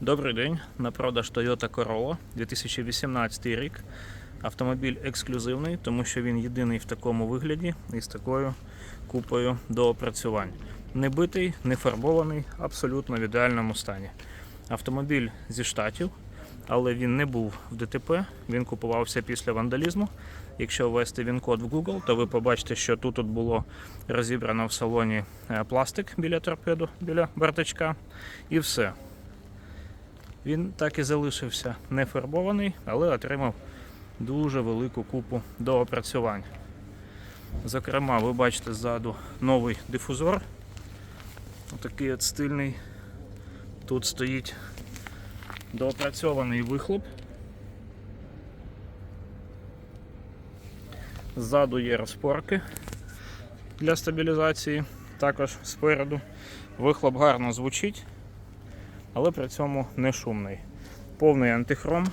Добрий день. На продаж Toyota Corolla 2018 рік. Автомобіль ексклюзивний, тому що він єдиний в такому вигляді і з такою купою доопрацювань. Не битий, не фарбований, абсолютно в ідеальному стані. Автомобіль зі штатів, але він не був в ДТП, він купувався після вандалізму. Якщо ввести він-код в Google, то ви побачите, що тут от було розібрано в салоні е, пластик біля торпеду, біля бартачка, і все. Він так і залишився не фарбований, але отримав дуже велику купу доопрацювань. Зокрема, ви бачите ззаду новий дифузор. Отакий от стильний. Тут стоїть доопрацьований вихлоп. Ззаду є розпорки для стабілізації, також спереду. Вихлоп гарно звучить але при цьому не шумний. Повний антихром.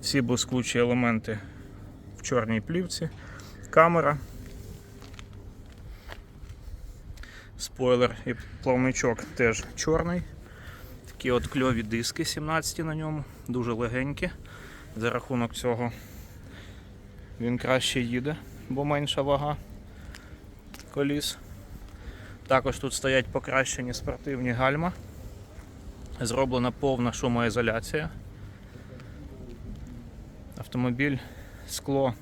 Всі блискучі елементи в чорній плівці, камера, спойлер і плавничок теж чорний. Такі от кльові диски 17 на ньому, дуже легенькі. За рахунок цього він краще їде, бо менша вага коліс. Також тут стоять покращені спортивні гальма. Зроблена повна шумоізоляція. Автомобіль скло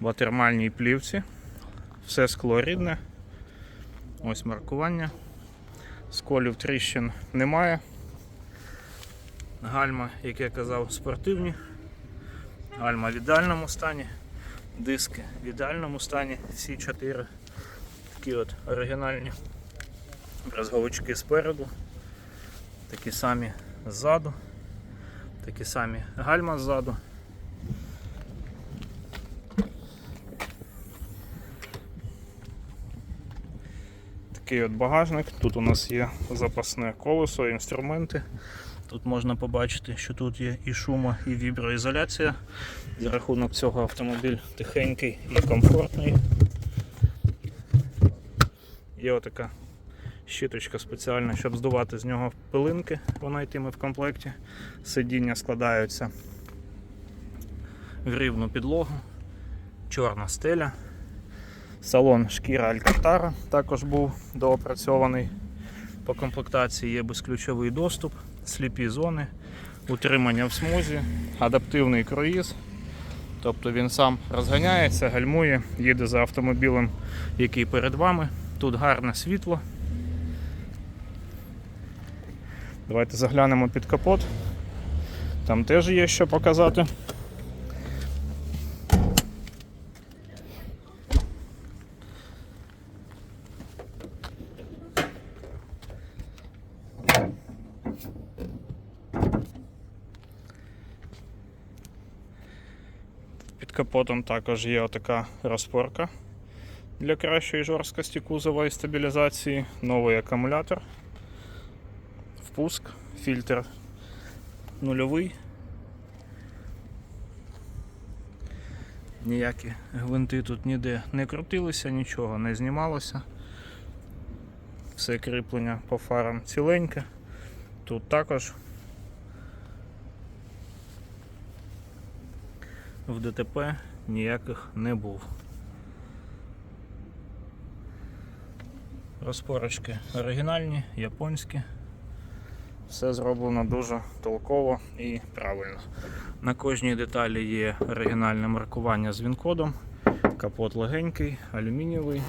в термальній плівці. Все скло рідне. Ось маркування. Сколів тріщин немає. Гальма, як я казав, спортивні. Гальма в ідеальному стані, диски в ідеальному стані, всі чотири такі от оригінальні розговички спереду, такі самі ззаду, такі самі гальма ззаду. Такий от багажник, тут у нас є запасне колесо, інструменти. Тут можна побачити, що тут є і шумо, і віброізоляція. За рахунок цього автомобіль тихенький і комфортний. Є отака щіточка спеціальна, щоб здувати з нього пилинки, вона йтиме в комплекті. Сидіння складаються в рівну підлогу, чорна стеля. Салон шкіра Алькантара також був доопрацьований. По комплектації є безключовий доступ, сліпі зони, утримання в смузі, адаптивний круїз. Тобто він сам розганяється, гальмує, їде за автомобілем, який перед вами. Тут гарне світло. Давайте заглянемо під капот. Там теж є що показати. Під капотом також є отака розпорка для кращої жорсткості кузова і стабілізації, новий акумулятор, впуск, фільтр нульовий. Ніякі гвинти тут ніде не крутилися, нічого не знімалося. Все кріплення по фарам ціленьке. Тут також в ДТП ніяких не був. Розпорочки оригінальні, японські. Все зроблено дуже толково і правильно. На кожній деталі є оригінальне маркування з він-кодом. Капот легенький, алюмінієвий.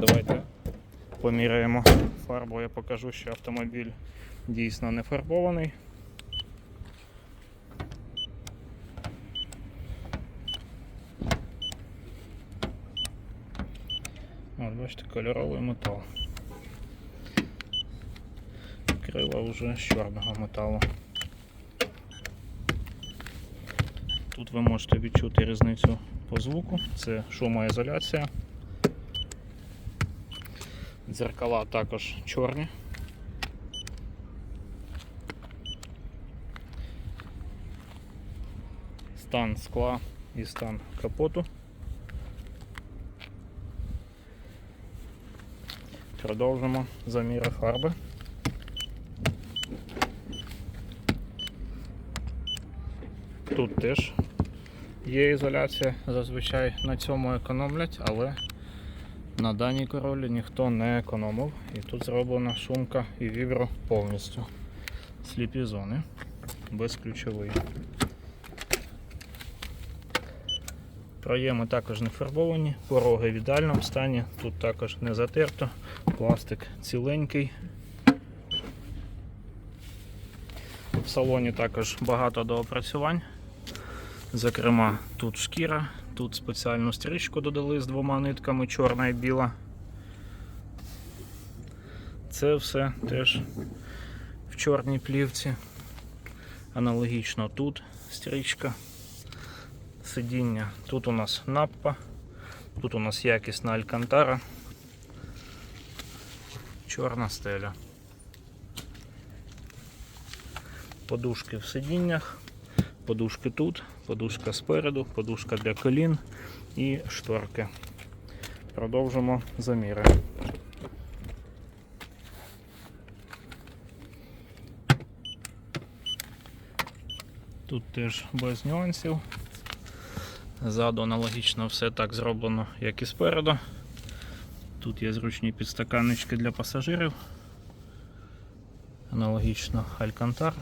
Давайте поміряємо фарбу, я покажу, що автомобіль дійсно не фарбований. Бачите, кольоровий метал. Крила вже з чорного металу. Тут ви можете відчути різницю по звуку, це шумоізоляція. Дзеркала також чорні. Стан скла і стан капоту. Продовжимо заміри фарби. Тут теж є ізоляція, зазвичай на цьому економлять, але на даній королі ніхто не економив. І тут зроблена шумка і вібро повністю. Сліпі зони безключовий. Проєми також не фарбовані, пороги в ідеальному стані, тут також не затерто, пластик ціленький. В салоні також багато доопрацювань. Зокрема, тут шкіра, тут спеціальну стрічку додали з двома нитками, чорна і біла. Це все теж в чорній плівці. Аналогічно тут стрічка сидіння. Тут у нас наппа, тут у нас якісна алькантара, чорна стеля. Подушки в сидіннях, подушки тут, подушка спереду, подушка для колін і шторки. Продовжимо заміри. Тут теж без нюансів. Ззаду аналогічно все так зроблено, як і спереду. Тут є зручні підстаканнички для пасажирів. Аналогічно Алькантар.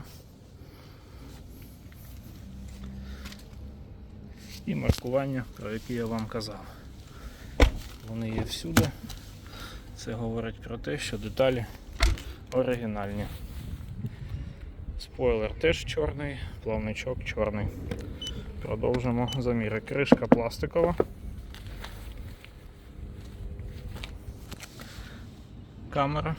І маркування, про які я вам казав. Вони є всюди. Це говорить про те, що деталі оригінальні. Спойлер теж чорний, плавничок чорний. Продовжимо заміри. Кришка пластикова. Камера.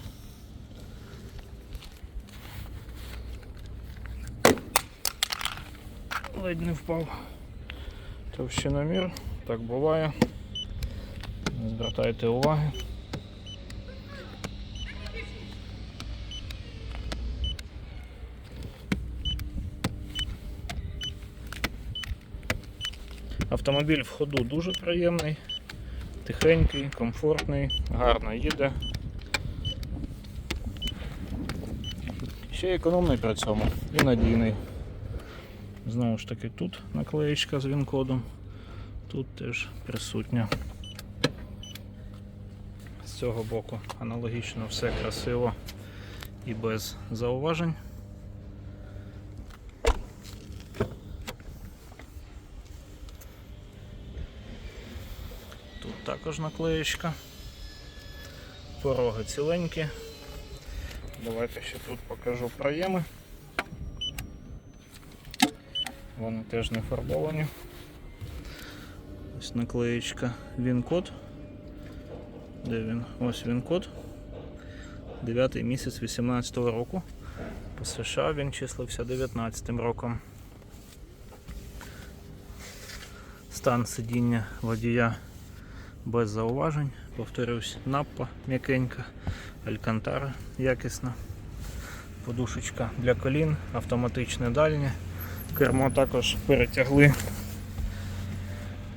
Ледь не впав. Товщиномір. Так буває. Не звертайте уваги. Автомобіль в ходу дуже приємний, тихенький, комфортний, гарно їде. Ще економний при цьому і надійний. Знову ж таки, тут наклеєчка з він-кодом, тут теж присутня. З цього боку аналогічно все красиво і без зауважень. Тут також наклеєчка. Пороги ціленькі. Давайте ще тут покажу проєми. Вони теж не фарбовані. Ось наклеєчка Він-код. Де він? Ось він-код. 9 місяць 18-го року. По США він числився 19 роком. Стан сидіння водія без зауважень. Повторюсь, наппа м'якенька, алькантара якісна, подушечка для колін, автоматичне дальнє. Кермо також перетягли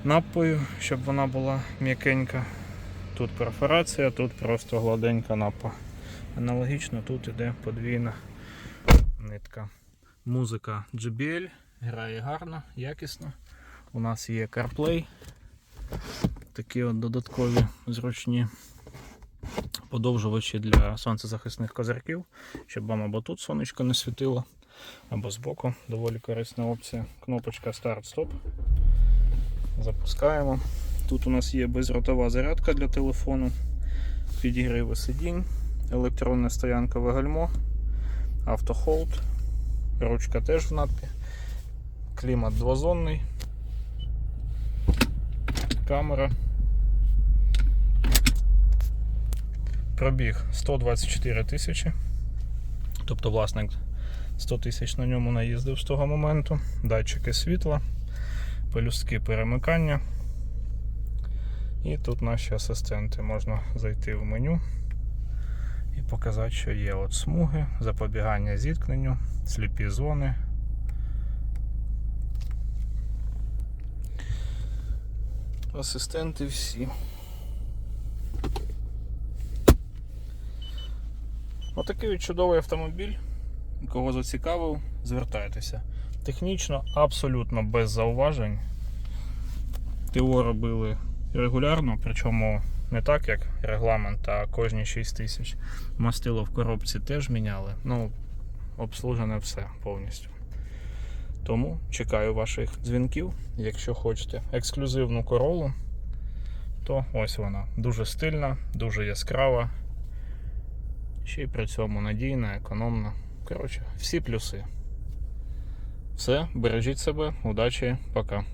наппою, щоб вона була м'якенька. Тут перфорація, тут просто гладенька напа. Аналогічно тут іде подвійна нитка. Музика JBL, грає гарно, якісно. У нас є CarPlay, такі от додаткові зручні подовжувачі для сонцезахисних козирків, щоб вам або тут сонечко не світило, або збоку. Доволі корисна опція. Кнопочка Start-Stop. Запускаємо. Тут у нас є безротова зарядка для телефону, підігриви сидінь, електронне стоянкове гальмо, автохолд, ручка теж в надпі, клімат двозонний, камера. Пробіг 124 тисячі. Тобто власник 100 тисяч на ньому наїздив з того моменту, датчики світла, пелюстки перемикання. І тут наші асистенти. Можна зайти в меню і показати, що є от смуги, запобігання зіткненню, сліпі зони. Асистенти всі. Отакий от чудовий автомобіль. Кого зацікавив, звертайтеся. Технічно абсолютно без зауважень. ТО робили регулярно, причому не так, як регламент, а кожні 6 тисяч. Мастило в коробці теж міняли. Ну, обслужене все повністю. Тому чекаю ваших дзвінків. Якщо хочете ексклюзивну королу, то ось вона. Дуже стильна, дуже яскрава. Ще й при цьому надійна, економна. Коротше, всі плюси. Все, бережіть себе, удачі, пока.